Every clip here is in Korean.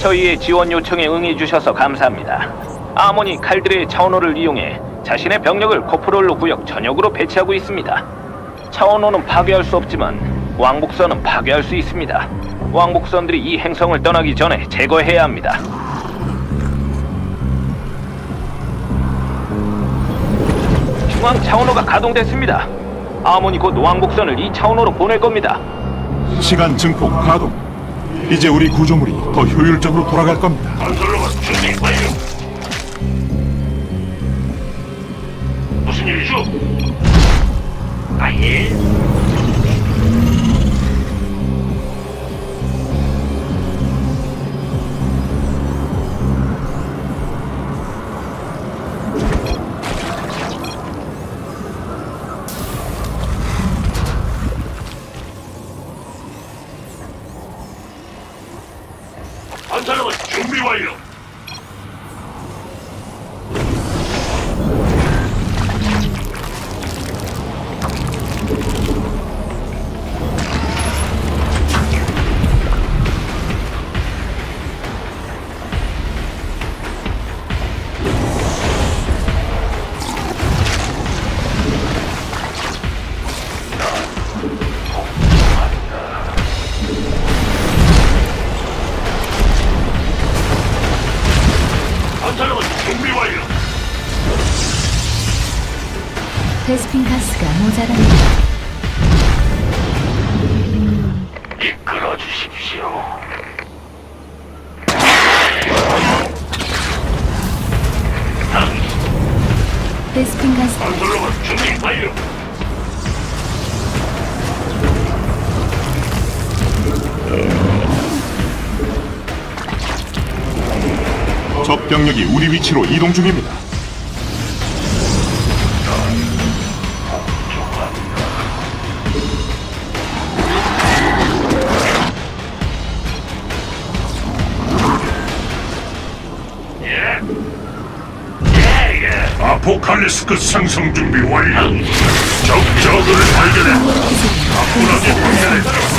저희의 지원 요청에 응해주셔서 감사합니다. 아모니 칼들의 차원호를 이용해 자신의 병력을 코프롤로 구역 전역으로 배치하고 있습니다. 차원호는 파괴할 수 없지만 왕복선은 파괴할 수 있습니다. 왕복선들이 이 행성을 떠나기 전에 제거해야 합니다. 중앙 차원호가 가동됐습니다. 아모니 곧 왕복선을 이 차원호로 보낼 겁니다. 시간 증폭 가동. 이제 우리 구조물이 더 효율적으로 돌아갈 겁니다. 건설로만 준비 완료. 무슨 일이죠? 아예. 건설로만 준비 완료. 베스핀 가스가 모자랍니다. 이끌어 주십시오. 베스핀 가스 건설로만 준비 완료. 적 병력이 우리 위치로 이동 중입니다. 포칼리스크 상승 준비 완료. 적 저그를 발견해. 가뿐하게 확인해.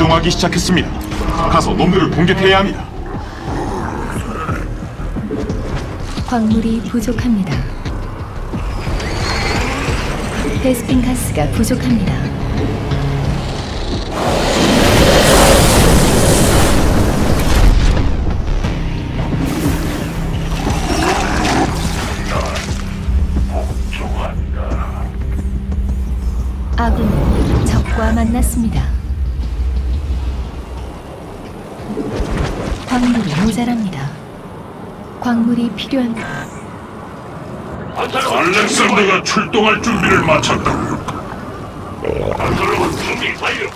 이 이동하기 시작했습니다. 가서 놈들을 공격해야 합니다. 광물이 부족합니다. 베스핀 가스가 부족합니다. 아군이 적과 만났습니다. 모자랍니다. 광물이 필요합니다. 알렉산더가 출동할 준비를 마쳤다. 준비 완료.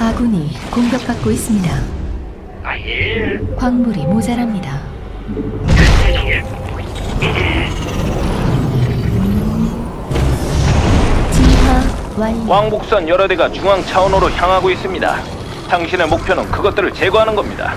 아군이 공격받고 있습니다. 아예. 광물이 모자랍니다. 대장님. 진화 완료. 왕복선 여러 대가 중앙 차원호로 향하고 있습니다. 당신의 목표는 그것들을 제거하는 겁니다.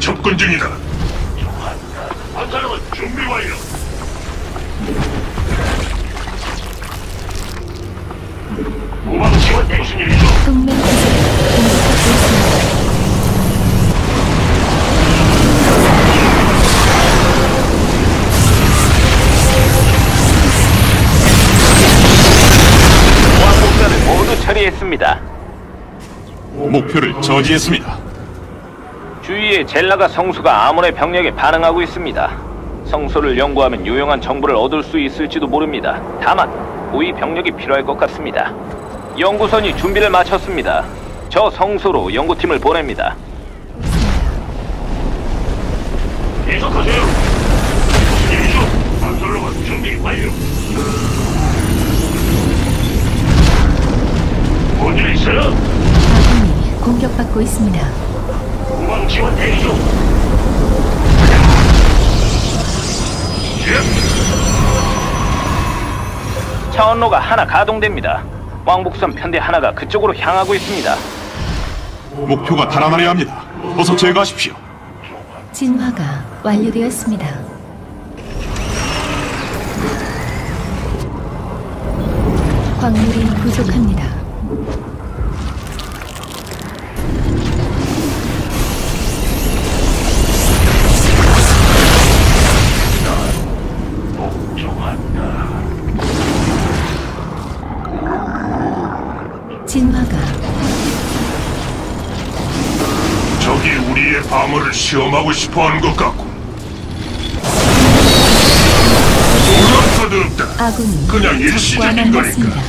접근 중이다. 건설로만 준비 완료. 우방 지원 무슨 일이죠? 동맹 기지가 공격받고 있습니다. 왕복선을 모두 처리했습니다. 목표를 저지했습니다. 주위에 젤라가 성수가 아몬의 병력에 반응하고 있습니다. 성소를 연구하면 유용한 정보를 얻을 수 있을지도 모릅니다. 다만 우위 병력이 필요할 것 같습니다. 연구선이 준비를 마쳤습니다. 저 성소로 연구팀을 보냅니다. 계속하세요. 일이죠? 건설로만 준비 완료. 뭔일 있어요? 아군이 공격받고 있습니다. 우방 지원 대기 중. 예. 차원로가 하나 가동됩니다. 왕복선 편대 하나가 그쪽으로 향하고 있습니다. 목표가 달아나려 합니다. 어서 제거하십시오. 진화가 완료되었습니다. 광물이 부족합니다. 시험하고 싶어 하는 것 같고. 놀랄 것도 없다. 아군이 그냥 적과 일시적인 만났습니다.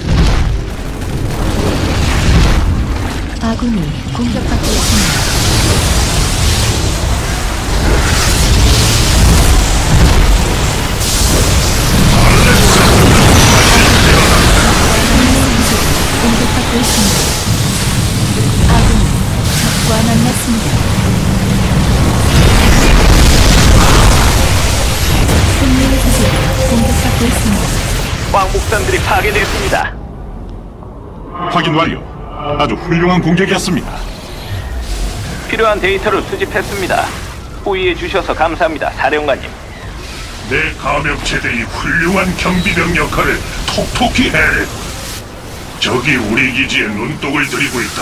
아군이 공격받고 있습니다. 왕복선들이 파괴됐습니다. 확인 완료. 아주 훌륭한 공격이었습니다. 필요한 데이터를 수집했습니다. 호의해 주셔서 감사합니다, 사령관님. 내 감염체들이 훌륭한 경비병 역할을 톡톡히 해내. 적이 우리 기지에 눈독을 들이고 있다.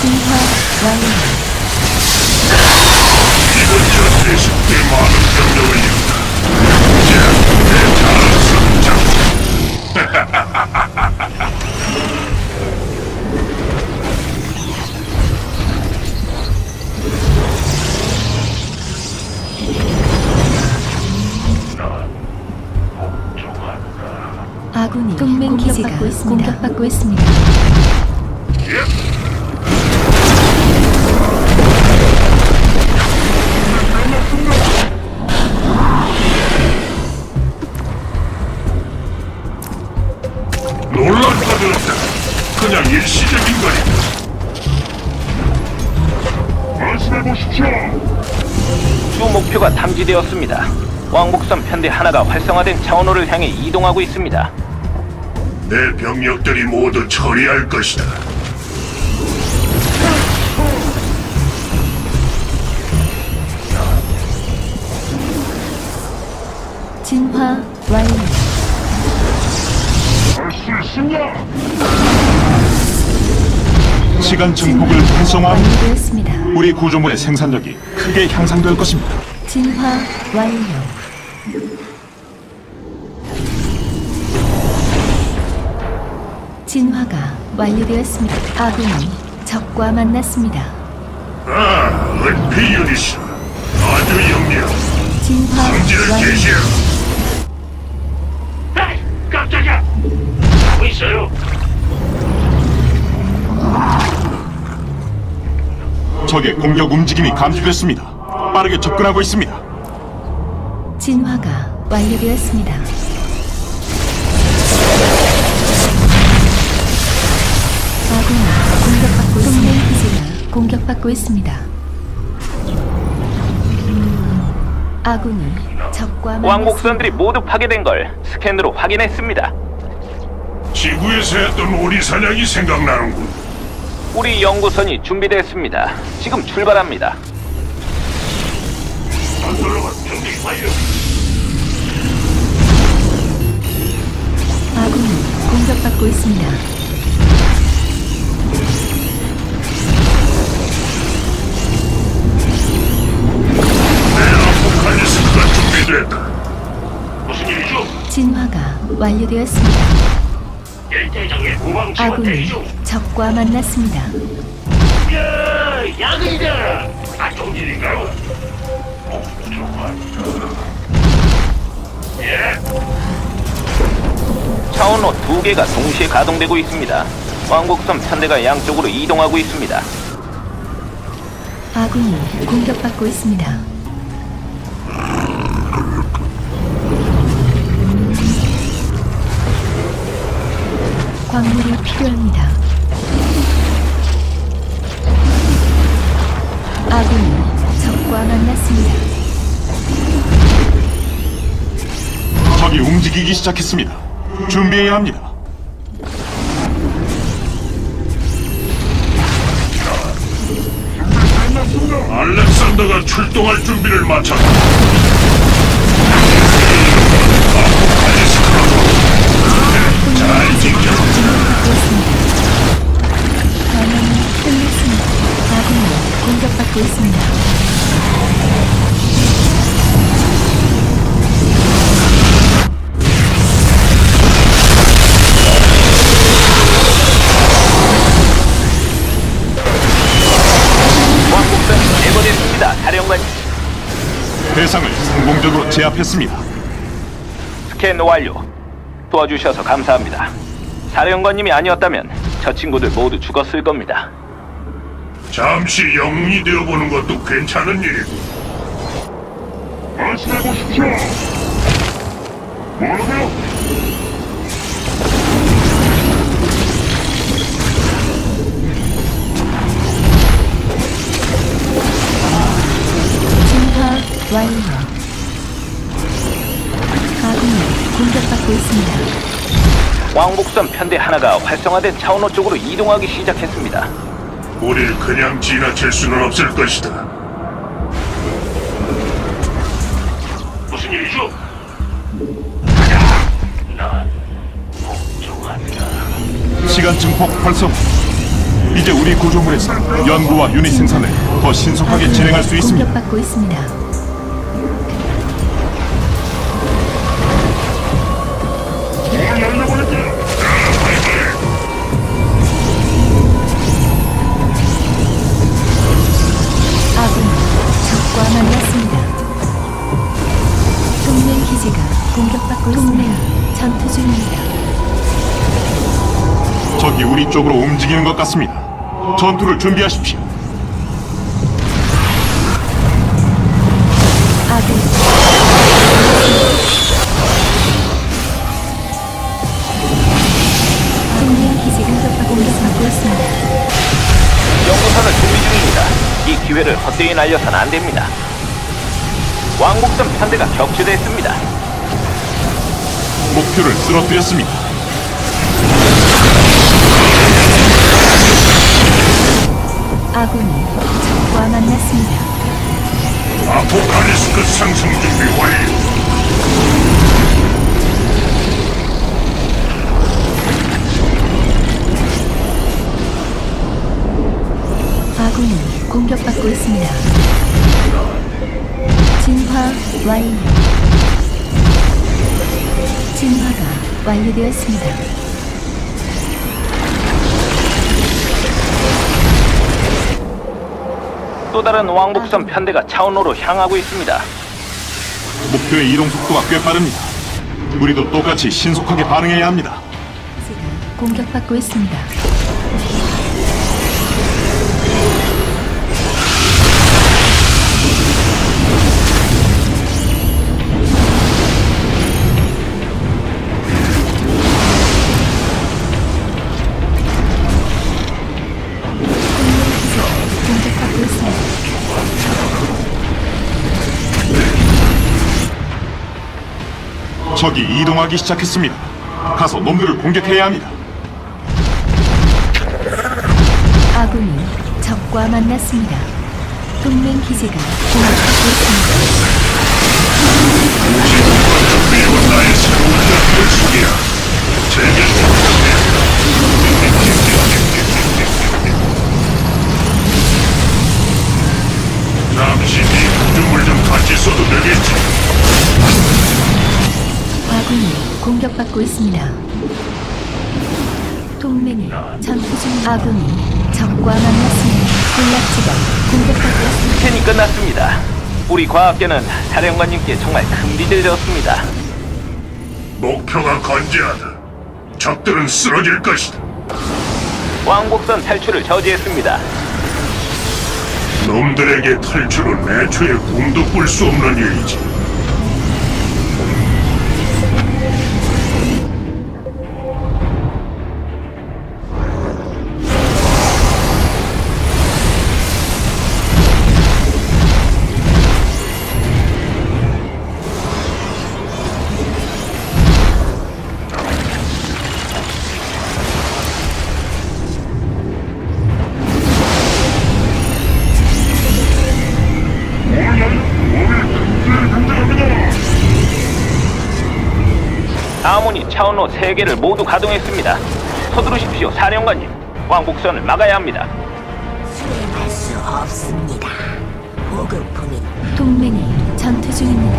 진화 완료. 이번 전투에서 꽤 많은 병력을 아군이 동맹 기지가 공격받고 있습니다. 놀랄 목표가 탐지되었습니다. 왕복선 편대 하나가 활성화된 차원호를 향해 이동하고 있습니다. 내 병력들이 모두 처리할 것이다. 진화 완료. 할수 있어. 시간 증폭을 활성화하면 완료되었습니다. 우리 구조물의 생산력이 크게 향상될 것입니다. 진화 완료. 진화가 완료되었습니다. 아군이 적과 만났습니다. 아, 은피 유닛. 아주 영리하고 진화 완료. 에이, 깜짝이야. 하고 있어요. 적의 공격 움직임이 감지됐습니다. 빠르게 접근하고 있습니다. 진화가 완료되었습니다. 아군이 공격받고 동맹 기지가 공격받고 있습니다. 아군이 적과 왕복선들이 모두 파괴된 걸 스캔으로 확인했습니다. 지구에서 했던 오리 사냥이 생각나는군. 우리 연구선이 준비됐습니다. 지금 출발합니다. 받고 있습니다. 무슨 일이죠? 진화가 완료되었습니다. 일대장의 지원 아군이. 적과 만났습니다. 야, 야근이다. 안 좋은 일인가요? 어, 좋았다. 예, 차원로 두 개가 동시에 가동되고 있습니다. 왕복선 편대가 양쪽으로 이동하고 있습니다. 아군이 공격받고 있습니다. 광물이 필요합니다. 아군이 적과 만났습니다. 적이 움직이기 시작했습니다. 준비해야 합니다. 알렉산더가 출동할 준비를 마쳤다. 잘 지켜. 공격받고 있습니다. 제압했습니다. 스캔 완료. 도와주셔서 감사합니다. 사령관님이 아니었다면 저 친구들 모두 죽었을 겁니다. 잠시 영웅이 되어보는 것도 괜찮은 일이고. 말씀해 보십시오. 뭐라고요? 진화 완료. 공격받고 있습니다. 왕복선 편대 하나가 활성화된 차원호 쪽으로 이동하기 시작했습니다. 우릴 그냥 지나칠 수는 없을 것이다. 무슨 일이죠? 난. 시간 증폭 활성. 이제 우리 구조물에서 연구와 유닛 생산을 더 신속하게 진행할 수 있습니다. 공격받고 있습니다. 적이 우리 쪽으로 움직이는 것 같습니다. 전투를 준비하십시오. 연구선을 준비 중입니다. 이 기회를 헛되이 날려선 안 됩니다. 왕복선 편대가 격추됐습니다. 목표를 쓰러뜨렸습니다. 아군이 적과 만났습니다. 아포칼리스크 그 상승 준비 완료. 아군이 공격받고 있습니다. 진화 완료. 진화가 완료되었습니다. 또 다른 왕복선 편대가 차원호로 향하고 있습니다. 목표의 이동 속도가 꽤 빠릅니다. 우리도 똑같이 신속하게 반응해야 합니다. 공격받고 있습니다. 적이 이동하기 시작했습니다. 가서 놈들을 공격해야 합니다. 아군이 적과 만났습니다. 동맹 기지가 공격받고 있습니다. 나의 새로운. 제게 잠시 네 구조물 좀 같이 써도 되겠지. 아군이 공격받고 있습니다. 동맹이 전투 중 아군이 적과 만났습니다. 군락지가 공격받고 있습니다. 스캔이 끝났습니다. 우리 과학계는 사령관님께 정말 큰 빚을 졌습니다. 목표가 건재하다. 적들은 쓰러질 것이다. 왕복선 탈출을 저지했습니다. 놈들에게 탈출은 애초에 꿈도 꿀 수 없는 일이지. 차원호 3개를 모두 가동했습니다. 서두르십시오, 사령관님. 왕복선을 막아야 합니다. 수행할 수 없습니다. 보급품이 동맹이 전투 중입니다.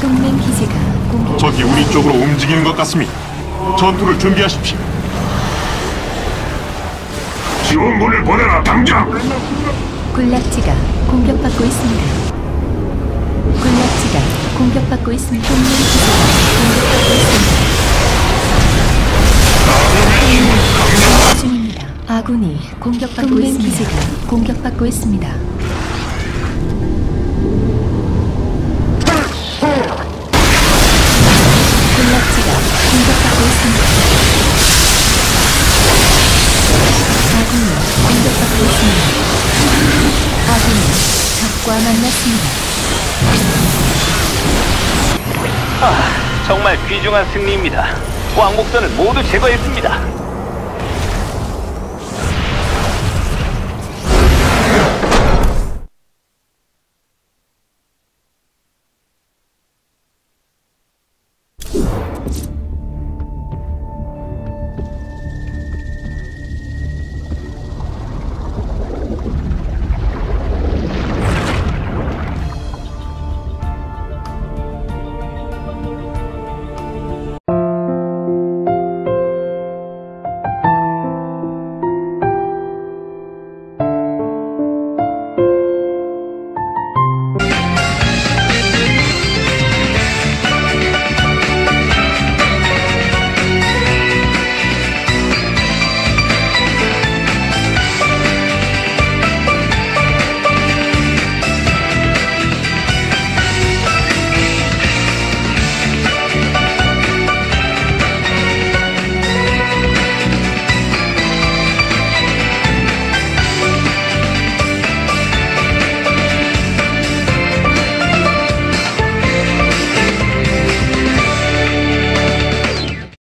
동맹 기지가 공격. 적이 우리 쪽으로 움직이는 것 같습니다. 전투를 준비하십시오. 지원군을 보내라 당장. 군락지가 공격받고 있습니다. 공격받고 있습니다. 공격받고 있습니다. 아군이 공격받고 있습니다. 기지가 공격받고 있습니다. 정말 귀중한 승리입니다. 왕복선을 모두 제거했습니다.